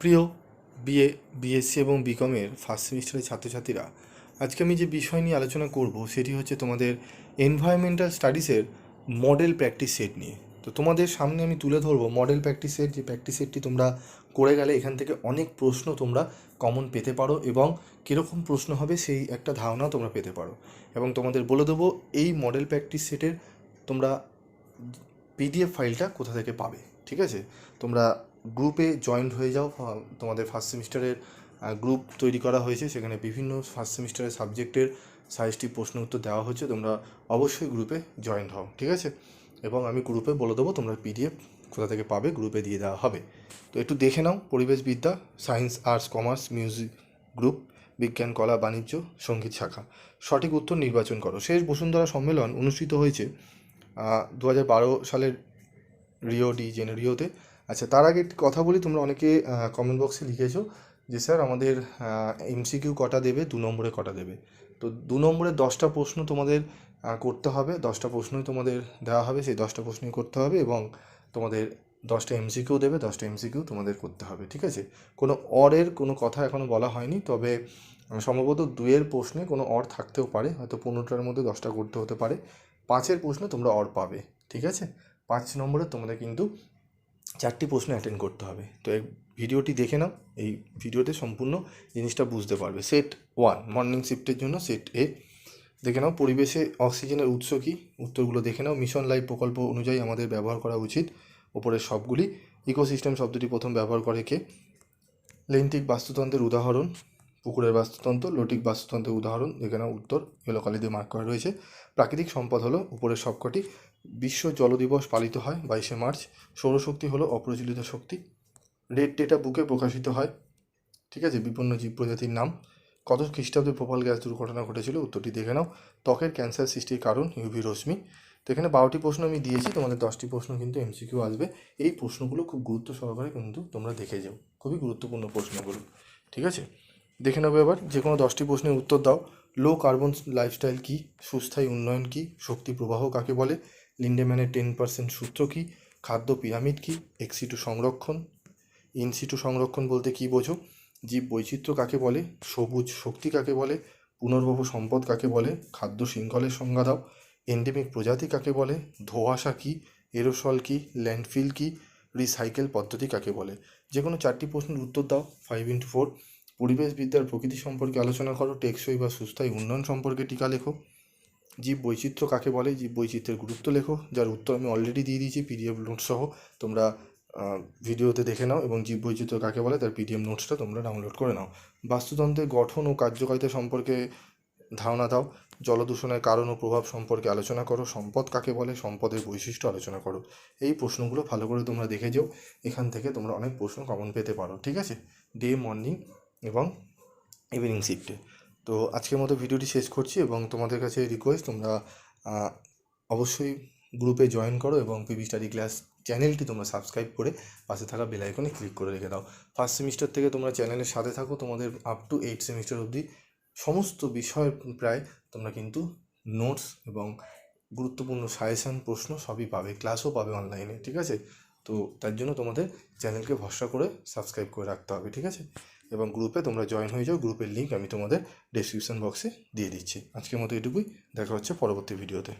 প্রিয় BA, BSc এবং বিকমের first সেমিস্টারের ছাত্রছাত্রীরা, আজকে আমি যে বিষয় নিয়ে আলোচনা করব সেটি হচ্ছে তোমাদের এনভায়রনমেন্টাল স্টাডিজের মডেল প্র্যাকটিস সেট নিয়ে। তো তোমাদের সামনে আমি তুলে ধরবো মডেল প্র্যাকটিস সেট যে প্র্যাকটিস সেটটি তোমরা করে গেলে এখান থেকে অনেক প্রশ্ন তোমরা কমন পেতে পারো এবং কীরকম প্রশ্ন হবে সেই একটা ধারণা তোমরা পেতে পারো। এবং তোমাদের বলে দেবো এই মডেল প্র্যাকটিস সেটের তোমরা পিডিএফ ফাইলটা কোথা থেকে পাবে, ঠিক আছে? তোমরা গ্রুপে জয়েন্ট হয়ে যাও তোমাদের ফার্স্ট সেমিস্টারের গ্রুপ তৈরি করা হয়েছে। সেখানে বিভিন্ন ফার্স্ট সেমিস্টারের সাবজেক্টের সাইজটি প্রশ্ন উত্তর দেওয়া হচ্ছে তোমরা অবশ্যই গ্রুপে জয়েন্ট হও, ঠিক আছে? এবং আমি গ্রুপে বলে দেবো, তোমরা পিডিএফ কোথা থেকে পাবে গ্রুপে দিয়ে দেওয়া হবে। তো একটু দেখে নাও, পরিবেশবিদ্যা science arts commerce music group বিজ্ঞান, কলা, বাণিজ্য, সংগীত শাখা। সঠিক উত্তর নির্বাচন করো। শেষ বসুন্ধরা সম্মেলন অনুষ্ঠিত হয়েছে দু হাজার বারো সালের রিও ডি জেনেরিওতে। আচ্ছা তার আগে একটি কথা বলি, তোমরা অনেকে কমেন্ট বক্সে লিখেছো যে, স্যার, আমাদের এমসিকিউ কটা দেবে? দু নম্বরে কটা দেবে? তো দু নম্বরে দশটা প্রশ্ন তোমাদের করতে হবে। দশটা প্রশ্নই তোমাদের দেওয়া হবে, সেই দশটা প্রশ্নই করতে হবে এবং তোমাদের দশটা এমসিকিউ দেবে, দশটা এমসিকিউ তোমাদের করতে হবে, ঠিক আছে? কোনো অরের কোনো কথা এখনও বলা হয়নি, তবে সম্ভবত দুয়ের প্রশ্নে কোনো অর থাকতেও পারে। হয়তো পনেরোটার মধ্যে দশটা করতে হতে পারে। পাঁচের প্রশ্নে তোমরা অর পাবে, ঠিক আছে? পাঁচ নম্বরে তোমাদের কিন্তু চারটি প্রশ্ন অ্যাটেন্ড করতে হবে। তো এই ভিডিওটি দেখে নাও, এই ভিডিওতে সম্পূর্ণ জিনিসটা বুঝতে পারবে। সেট ওয়ান মর্নিং শিফটের জন্য সেট এ দেখে নাও, পরিবেশে অক্সিজেনের উৎস কী? উত্তরগুলো দেখে নাও। মিশন লাইফ প্রকল্প অনুযায়ী আমাদের ব্যবহার করা উচিত। ওপরের সবগুলি ইকোসিস্টেম শব্দটি প্রথম ব্যবহার করে কে? লেন্টিক বাস্তুতন্ত্রের উদাহরণ। পুকুরের বাস্তুতন্ত্র লোটিক বাস্তুতন্ত্রের উদাহরণ, দেখে নাও উত্তর ইয়েলো কালি দিয়ে মার্ক করা রয়েছে। প্রাকৃতিক সম্পদ হলো উপরের সবকটি। বিশ্ব জল দিবস পালিত হয় বাইশে মার্চ। সৌরশক্তি হলো অপ্রচলিত শক্তি। রেড ডেটা বুকে প্রকাশিত হয়। ঠিক আছে? বিপন্ন জীব প্রজাতির নাম। কত খ্রিস্টাব্দে ভোপাল গ্যাস দুর্ঘটনা ঘটেছিল? উত্তরটি দেখে নাও। ত্বকের ক্যান্সার সৃষ্টির কারণ ইউভি রশ্মি। তো এখানে বারোটি প্রশ্ন আমি দিয়েছি, তোমাদের দশটি প্রশ্ন কিন্তু এমসিকিউ আসবে। এই প্রশ্নগুলো খুব গুরুত্ব সহকারে কিন্তু তোমরা দেখে যাও। খুবই গুরুত্বপূর্ণ প্রশ্নগুলো। ঠিক আছে? দেখে নেব এবার যে কোনো দশটি প্রশ্নের উত্তর দাও। লো কার্বন লাইফস্টাইল কী? সুস্থায়ী উন্নয়ন কী? শক্তি প্রবাহ কাকে বলে? লিন্ডেম্যানের টেন পার্সেন্ট সূত্র কী? খাদ্য পিরামিড কী? এক্সিটু সংরক্ষণ। ইনসিটু সংরক্ষণ বলতে কী বোঝো? জীব বৈচিত্র্য কাকে বলে? সবুজ শক্তি কাকে বলে? পুনর্ভব সম্পদ কাকে বলে? খাদ্য শৃঙ্খলের সংজ্ঞা দাও। এন্ডেমিক প্রজাতি কাকে বলে? ধোঁয়াশা কী? এরোসল কী? ল্যান্ডফিল কী? রিসাইকেল পদ্ধতি কাকে বলে? যে কোনো চারটি প্রশ্নের উত্তর দাও। ফাইভ ইন্টু ফোর পরিবেশবিদ্যার প্রকৃতি সম্পর্কে আলোচনা করো, টেকসই বা সুস্থায়ী উন্নয়ন সম্পর্কে টিকা লেখো। জীব বৈচিত্র্য কাকে বলে? জীব বৈচিত্র্যের গুরুত্ব লেখো, যার উত্তর আমি অলরেডি দিয়ে দিয়েছি পিডিএফ নোট সহ। তোমরা ভিডিওতে দেখে নাও এবং জীব বৈচিত্র্য কাকে বলে তার পিডিএফ নোটসটা তোমরা ডাউনলোড করে নাও। বাস্তুতন্ত্রের গঠন ও কার্যকারিতা সম্পর্কে ধারণা দাও, জলদূষণের কারণ ও প্রভাব সম্পর্কে আলোচনা করো, সম্পদ কাকে বলে? সম্পদের বৈশিষ্ট্য আলোচনা করো। এই প্রশ্নগুলো ভালো করে তোমরা দেখে যাও, এখান থেকে তোমরা অনেক প্রশ্ন কমন পেতে পারো, ঠিক আছে? ডে মর্নিং এবং ইভিনিং শিফটে তো আজকের মতো ভিডিওটি শেষ করছি এবং তোমাদের কাছে রিকোয়েস্ট তোমরা অবশ্যই গ্রুপে জয়েন করো এবং পিবি স্টাডি ক্লাস চ্যানেলটি তোমরা সাবস্ক্রাইব করে পাশে থাকা বেল আইকনে ক্লিক করে রেখে দাও। ফার্স্ট সেমিস্টার থেকে তোমরা চ্যানেলের সাথে থাকো, তোমাদের আপ টু এইট সেমিস্টার অবধি সমস্ত বিষয়ের প্রায় তোমরা কিন্তু নোটস এবং গুরুত্বপূর্ণ সাজেশান প্রশ্ন সবই পাবে ক্লাসও পাবে অনলাইনে ঠিক আছে? তো তার জন্য তোমাদের চ্যানেলকে ভরসা করে সাবস্ক্রাইব করে রাখতে হবে, ঠিক আছে? এবং গ্রুপে তোমরা জয়েন হয়ে যাও। গ্রুপের লিঙ্ক আমি তোমাদের ডেসক্রিপশন বক্সে দিয়ে দিচ্ছি। আজকের মতো এটুকুই। দেখা হচ্ছে পরবর্তী ভিডিওতে